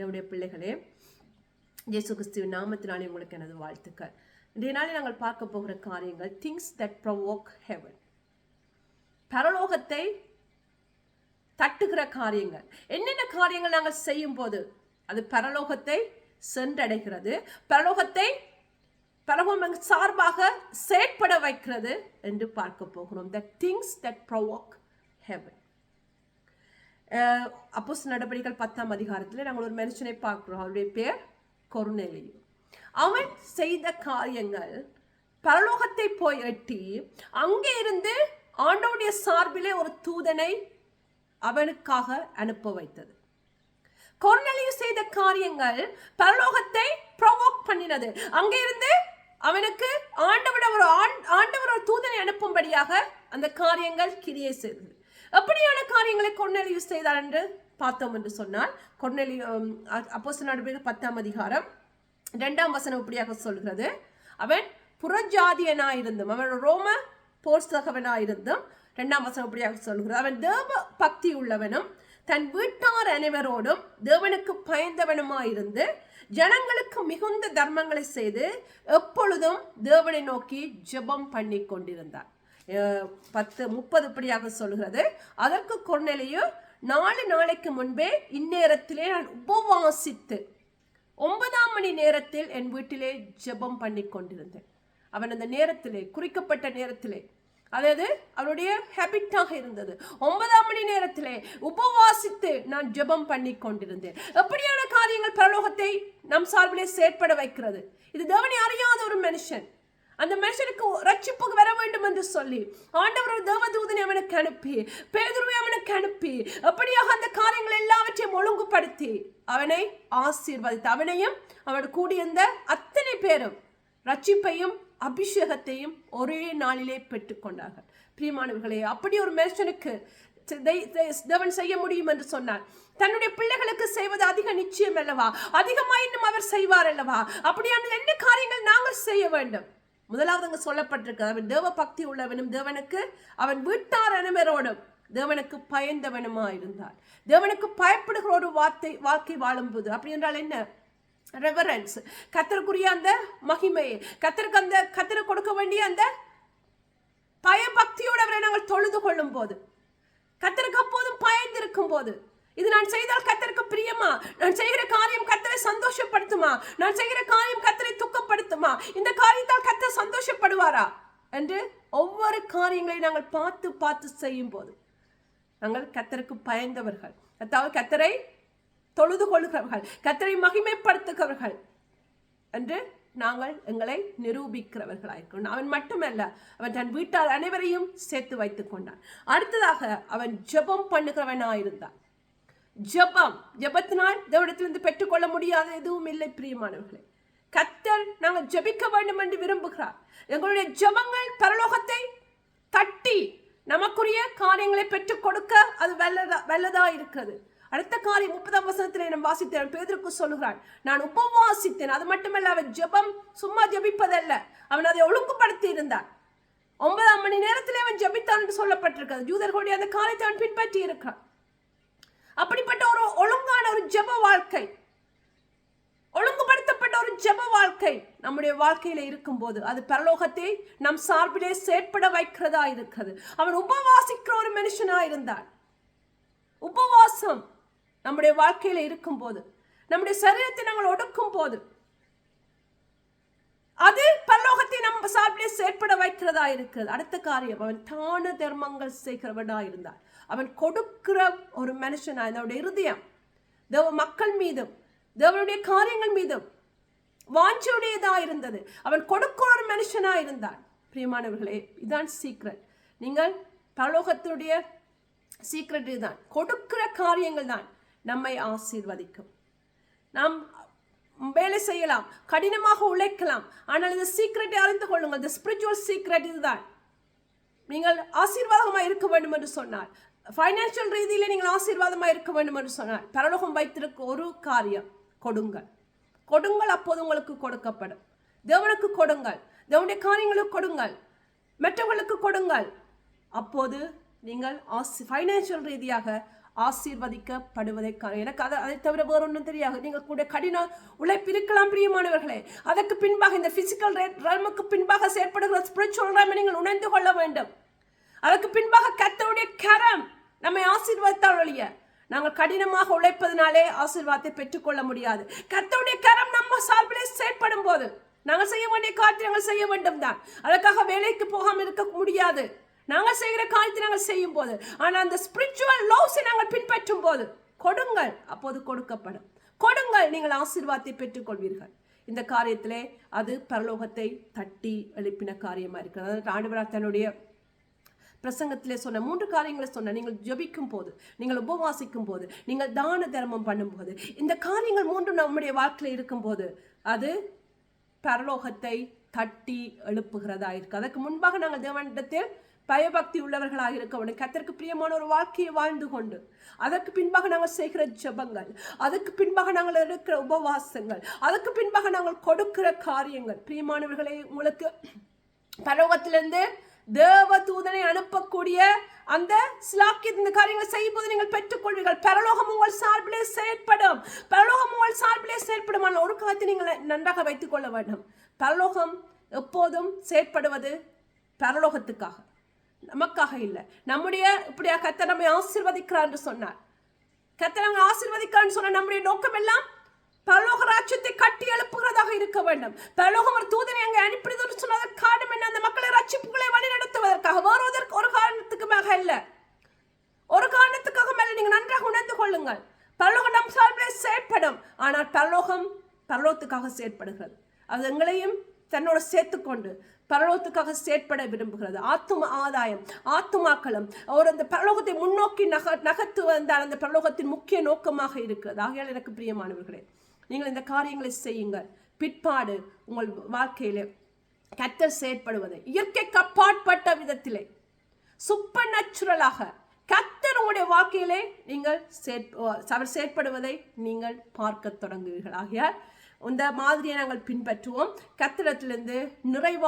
தேவடைய பிள்ளைகளே இயேசு கிறிஸ்துவின் நாமத்தினாலே உங்களுக்கு எனது வாழ்த்துக்கள். இன்றைய நாளில் நாங்கள் பார்க்க போகிற காரியங்கள் திங்ஸ் தட் ப்ரவோக் ஹெவன் பரலோகத்தை தட்டுகிற காரியங்கள். என்னென்ன காரியங்கள் நாங்கள் செய்யும் போது அது பரலோகத்தை சென்றடைகிறது பரலோகத்தை பரலோகம் சார்பாக செயற்பட வைக்கிறது என்று பார்க்க போகிறோம். The things that provoke heaven அப்போஸ் நடவடிக்கைகள் பத்தாம் அதிகாரத்தில் நாங்கள் ஒரு மனுஷனை பார்க்குறோம். அவருடைய பேர் கொருநெலியு. அவன் செய்த காரியங்கள் பரலோகத்தை போய் எட்டி அங்கே இருந்து ஆண்டவுடைய சார்பிலே ஒரு தூதனை அவனுக்காக அனுப்ப வைத்தது. கொர்நெலியு செய்த காரியங்கள் பரலோகத்தை ப்ரொவோக் பண்ணினது. அங்கே இருந்து அவனுக்கு ஆண்டவன் ஒரு ஆண்டவர் ஒரு தூதனை அனுப்பும்படியாக அந்த காரியங்கள் கிரியை செய்தது. எப்படியான காரியங்களை கொர்நெலியு செய்தார் என்று பார்த்தோம் என்று சொன்னால் கொன்னெலி அப்போ நடவடிக்கை பத்தாம் அதிகாரம் ரெண்டாம் வசனம் இப்படியாக சொல்கிறது. அவன் புறஜாதியனாயிருந்தும் அவன் ரோம போர்ஸ்தகவனாயிருந்தும் ரெண்டாம் வசனம் இப்படியாக சொல்கிறது. அவன் தேவ பக்தி உள்ளவனும் தன் வீட்டார் அனைவரோடும் தேவனுக்கு பயந்தவனுமாயிருந்து ஜனங்களுக்கு மிகுந்த தர்மங்களை செய்து எப்பொழுதும் தேவனை நோக்கி ஜெபம் பண்ணி கொண்டிருந்தார் பத்து முப்பது படியாக சொல்கிறது. அதற்கு கொர்நெலியும் நாலு நாளைக்கு முன்பே இந்நேரத்திலே நான் உபவாசித்து ஒன்பதாம் மணி நேரத்தில் என் வீட்டிலே ஜெபம் பண்ணி கொண்டிருந்தேன். அவன் அந்த நேரத்திலே குறிக்கப்பட்ட நேரத்திலே அதாவது அவனுடைய ஹேபிட்டாக இருந்தது. ஒன்பதாம் மணி நேரத்திலே உபவாசித்து நான் ஜெபம் பண்ணி கொண்டிருந்தேன். எப்படியான காரியங்கள் பரலோகத்தை நம் சார்பிலே செயற்பட வைக்கிறது? இது தேவனை அறியாத ஒரு மனுஷன். அந்த மனுஷனுக்கு ரட்சிப்புக்கு வர வேண்டும் என்று சொல்லி ஆண்டவர் ஒரு தேவதூதனை அவனுக்கு அனுப்பி பேதுருவை அவனுக்கு அனுப்பி அப்படியாக அந்த காரியங்கள் எல்லாவற்றையும் ஒழுங்குபடுத்தி அவனை ஆசீர்வதித்து அவனையும் அவன் கூடியிருந்த அத்தனை பேரும் ரட்சிப்பையும் அபிஷேகத்தையும் ஒரே நாளிலே பெற்றுக்கொண்டார்கள். பிரியமானவர்களே அப்படி ஒரு மனுஷனுக்கு தேவன் செய்ய முடியும் என்று சொன்னார் தன்னுடைய பிள்ளைகளுக்கு செய்வது அதிக நிச்சயம் அல்லவா? அதிகமாக இன்னும் அவர் செய்வார் அல்லவா? அப்படியான என்ன காரியங்கள் நாங்கள் செய்ய வேண்டும்? முதலாவது அங்கே சொல்லப்பட்டிருக்கு. அவன் தேவ பக்தி உள்ளவனும் தேவனுக்கு அவன் வீட்டார் அனைவரோடும் தேவனுக்கு பயந்தவனுமா இருந்தார் தேவனுக்கு பயப்படுகிற ஒரு வார்த்தை வாழ்க்கை வாழும்போது அப்படி என்றால் என்ன? ரெவரன்ஸ் கத்தருக்குரிய அந்த மகிமையை கத்தருக்கு அந்த கத்தரை கொடுக்க வேண்டிய அந்த பயபக்தியோடு அவரை நாங்கள் தொழுது கொள்ளும் போது கத்தருக்கு அப்போதும் பயந்திருக்கும் போது இது நான் செய்தால் கத்தருக்கு பிரியமா? நான் செய்கிற காரியம் கத்தரை சந்தோஷப்படுத்துமா? நான் செய்கிற காரியம் கத்தரை துக்கப்படுத்துமா இந்த காரியத்தால் கத்த சந்தோஷப்படுவாரா? என்று ஒவ்வொரு காரியங்களையும் நாங்கள் பார்த்து பார்த்து செய்யும் போது நாங்கள் கத்தருக்கு பயந்தவர்கள். அதாவது கத்தரை தொழுது கொள்கிறவர்கள் கத்தரை மகிமைப்படுத்துகிறவர்கள் என்று நாங்கள் எங்களை நிரூபிக்கிறவர்களாயிருக்கணும் அவன் மட்டுமல்ல அவன் தன் வீட்டார் அனைவரையும் சேர்த்து வைத்துக் கொண்டான். அடுத்ததாக அவன் ஜெபம் பண்ணுகிறவனாயிருந்தான். ஜபம் ஜபத்தினால் தேவடத்திலிருந்து பெற்றுக்கொள்ள முடியாத எதுவும் இல்லை பிரியமானவர்களே. கத்தர் நாங்கள் ஜபிக்க வேண்டும் என்று விரும்புகிறார். எங்களுடைய ஜபங்கள் பரலோகத்தை தட்டி நமக்குரிய காரியங்களை பெற்றுக் கொடுக்க அது வெல்லதா வெல்லதா இருக்கிறது. அடுத்த காரியம் முப்பதாம் வசனத்தில் நான் வாசித்தேன். பேதருக்கு சொல்லுகிறான் நான் உபவாசித்தேன். அது மட்டுமல்ல அவன் ஜபம் சும்மா ஜபிப்பதல்ல. அவன் அதை ஒழுங்குபடுத்தி இருந்தான். ஒன்பதாம் மணி நேரத்தில் அவன் ஜபித்தான் என்று சொல்லப்பட்டிருக்கிறது. ஜூதர்களுடைய அந்த காரியத்தை அவன் பின்பற்றி இருக்கான். அப்படிப்பட்ட ஒரு ஒழுங்கான ஒரு ஜப வாழ்க்கை. ஒழுங்குபடுத்தப்பட்ட ஒரு ஜப வாழ்க்கை நம்முடைய வாழ்க்கையில இருக்கும்போது அது பரலோகத்தை நம் சார்பிலே செயற்பட வைக்கிறதா இருக்கிறது. அவன் உபவாசிக்கிற ஒரு மனுஷனா இருந்தான். உபவாசம் நம்முடைய வாழ்க்கையில இருக்கும்போது நம்முடைய சரீரத்தை நாங்கள் ஒடுக்கும் போது அது பரலோகத்தை நம்ம சார்பிலே செயற்பட வைக்கிறதா இருக்கிறது. அடுத்த காரியம் அவன் தான தர்மங்கள் செய்கிறவனா இருந்தான். அவன் கொடுக்கிற ஒரு மனுஷனா அவனுடைய இருதயம் தேவ மக்கள் மீதும் தேவனுடைய காரியங்கள் மீதும் வாஞ்சியுடையதா இருந்தது. அவன் கொடுக்கிற ஒரு மனுஷனா இருந்தான். பிரியமானவர்களே இதான் சீக்ரெட் நீங்கள் பரலோகத்துடைய சீக்ரெட் இதுதான். கொடுக்கிற காரியங்கள் தான் நம்மை ஆசீர்வதிக்கும். நாம் வேலை செய்யலாம் கடினமாக உழைக்கலாம் ஆனால் இந்த சீக்ரெட்டை அறிந்து கொள்ளுங்கள். இந்த ஸ்பிரிச்சுவல் சீக்ரெட் இதுதான். நீங்கள் ஆசீர்வாதமாக இருக்க வேண்டும் என்று சொன்னார். ஃபைனான்சியல் ரீதியில் நீங்கள் ஆசீர்வாதமாக இருக்க வேண்டும் என்று சொன்னார். பரலோகம் வைத்திருக்க ஒரு காரியம். கொடுங்கள். கொடுங்கள் அப்போது உங்களுக்கு கொடுக்கப்படும். தேவனுக்கு கொடுங்கள். தேவனுடைய காரியங்களுக்கு கொடுங்கள். மற்றவர்களுக்கு கொடுங்கள். அப்போது நீங்கள் ஆசி ஃபைனான்சியல் ரீதியாக ஆசீர்வதிக்கப்படுவதை எனக்கு அதை அதை தவிர வேறு ஒன்றும் தெரியாது. நீங்கள் கூட கடின உழைப்பு இருக்கலாம் பிரியமானவர்களே. அதற்கு பின்பாக இந்த பிசிக்கல் ரேமுக்கு பின்பாக செயற்படுகிற ஸ்பிரிச்சுவல் ரேமை நீங்கள் உணர்ந்து கொள்ள வேண்டும். அதற்கு பின்பாக கத்தருடைய கரம் நம்மை ஆசீர்வதித்தால் ஒழிய. நாங்கள் கடினமாக உழைப்பதனாலே ஆசீர்வாதத்தை பெற்றுக்கொள்ள முடியாது. கர்த்தருடைய கரம் நம்ம சார்பிலே செயற்படும் போது நாங்கள் செய்ய வேண்டிய காரியத்தை நாங்கள் செய்ய வேண்டும் தான் அதற்காக வேலைக்கு போகாமல் இருக்க முடியாது. நாங்கள் செய்கிற காரியத்தை நாங்கள் செய்யும் போது ஆனால் அந்த ஸ்பிரிச்சுவல் லவ்ஸை நாங்கள் பின்பற்றும் போது கொடுங்கள் அப்போது கொடுக்கப்படும். கொடுங்கள் நீங்கள் ஆசீர்வாதத்தை பெற்றுக்கொள்வீர்கள். இந்த காரியத்திலே அது பரலோகத்தை தட்டி எழுப்பின காரியமாக இருக்கிறது. அதாவது தன்னுடைய பிரசங்கத்திலே சொன்ன மூன்று காரியங்களை சொன்ன நீங்கள் ஜெபிக்கும் போது நீங்கள் உபவாசிக்கும் போது நீங்கள் தான தர்மம் பண்ணும்போது இந்த காரியங்கள் மூன்றும் நம்முடைய வாழ்க்கையில் இருக்கும்போது அது பரலோகத்தை தட்டி எழுப்புகிறதா இருக்கு. அதற்கு முன்பாக நாங்கள் தேவனிடத்தில் பயபக்தி உள்ளவர்களாக இருக்க வேண்டும். கத்தருக்கு பிரியமான ஒரு வாழ்க்கையை வாழ்ந்து கொண்டு அதற்கு பின்பாக நாங்கள் செய்கிற ஜெபங்கள் அதற்கு பின்பாக நாங்கள் எடுக்கிற உபவாசங்கள் அதற்கு பின்பாக நாங்கள் கொடுக்கிற காரியங்கள். பிரியமானவர்களே உங்களுக்கு பரலோகத்திலிருந்து தேவ தூதனை அனுப்பக்கூடிய அந்த ஸ்லாக்கிய இந்த காரியங்களை செய்யும் போது நீங்கள் பெற்றுக்கொள்வீர்கள். பரலோகம் உங்கள் சார்பிலே செயற்படும். பரலோகம் உங்கள் சார்பிலே செயற்படும். ஆனால் ஒரு காலத்தை நீங்கள் நன்றாக வைத்துக் கொள்ள வேண்டும். பரலோகம் எப்போதும் செயற்படுவது பரலோகத்துக்காக. நமக்காக இல்லை. நம்முடைய இப்படியா கத்தை நம்மை ஆசீர்வதிக்கிறார் என்று சொன்னார். கத்தை நம்மை ஆசிர்வதிக்கிறான்னு சொன்ன நம்முடைய நோக்கம் எல்லாம் பரலோக ராஜ்யத்தை கட்டி எழுப்புகிறதாக இருக்க வேண்டும். பரலோகம் ஒரு தூதனை அங்கே அனுப்பினதுன்னு சொன்னதற்கு காரணம் என்ன? அந்த மக்களை ரட்சிப்புகளை வழி நடத்துவதற்காக. ஒரு காரணத்துக்குமாக அல்ல. ஒரு காரணத்துக்காக மேலே நீங்கள் நன்றாக உணர்ந்து கொள்ளுங்கள். பரலோகம் நம் சார்பிலே செயற்படும். ஆனால் பரலோகம் பரலோகத்துக்காக செயற்படுகிறது. அது எங்களையும் தன்னோட சேர்த்துக்கொண்டு பரலோகத்துக்காக செயற்பட விரும்புகிறது. ஆத்தும ஆதாயம் ஆத்துமாக்களும் அவர் அந்த பரலோகத்தை முன்னோக்கி நக நகர்த்துவதால் அந்த பரலோகத்தின் முக்கிய நோக்கமாக இருக்கிறது. ஆகையால் எனக்கு பிரியமானவர்களே நீங்கள் இந்த காரியங்களை செய்யுங்கள். பிற்பாடு உங்கள் வாழ்க்கையிலே கத்தர் செயற்படுவது. இயற்கைக்கு அப்பாற்பட்ட விதத்திலே சூப்பர் நேச்சுரலாக கத்தர் உங்களுடைய வாழ்க்கையிலே நீங்கள் அவர் செயற்படுவதை நீங்கள் பார்க்க தொடங்குவீர்கள் ஆகிய இந்த மாதிரியை நாங்கள் பின்பற்றுவோம். கத்திரத்திலிருந்து நிறைவா